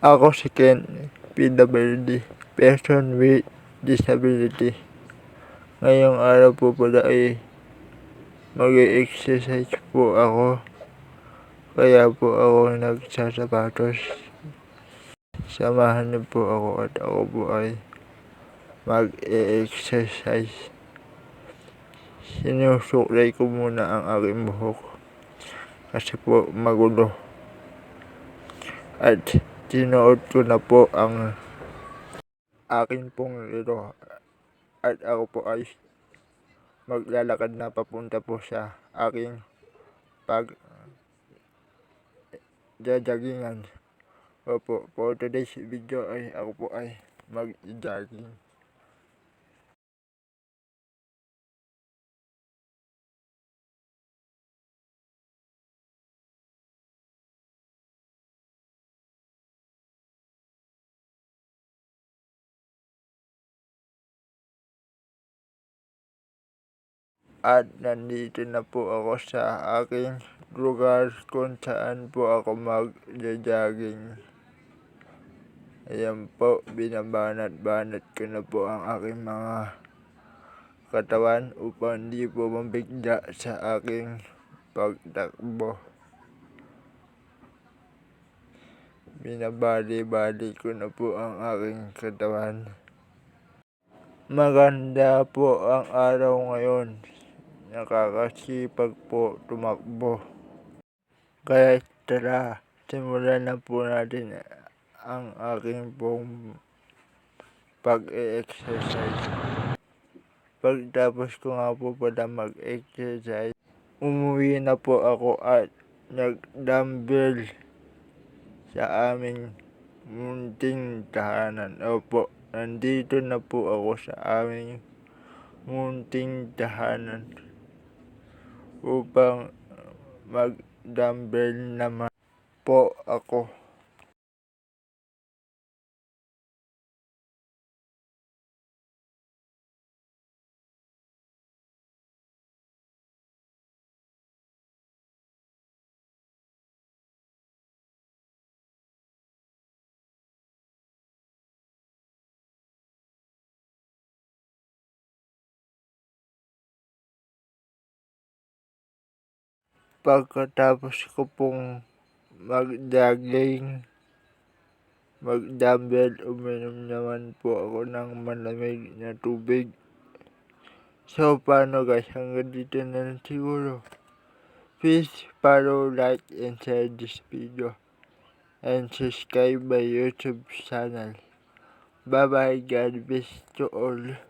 Ako si Ken PWD, person with disability. Ngayong araw po pala ay mag-exercise po ako. Kaya po ako nagsasapatos. Samahan niyo po ako at ako po ay mag-e-exercise. Sinusuklay ko muna ang aking buhok kasi po magulo. At sinuot ko na po ang akin pong relo at ako po ay maglalakad na papunta po sa aking pag jajagingan. Opo, for today's video ay ako po ay mag-jogging. At nandito na po ako sa aking lugar kung saan po ako mag-jogging. Ayan po, binabanat-banat ko na po ang aking mga katawan upang hindi po mabigla sa aking pagtakbo. Binabali-bali ko na po ang aking katawan. Maganda po ang araw ngayon. Nakakasipag po tumakbo. Kaya tara, simulan na po natin ang aking pong pag-e-exercise. Pagtapos ko nga po pala mag-exercise, umuwi na po ako at nag-dumbbell sa aming munting tahanan. Opo, nandito na po ako sa aming munting tahanan upang mag-dumbbell naman po ako. Pagkatapos ko pong mag-jogging, mag-dumbbell, uminom naman po ako ng malamig na tubig. So, paano guys? Hanggang dito na lang siguro. Please follow, like, and share this video. And subscribe my YouTube channel. Bye-bye. God bless to all.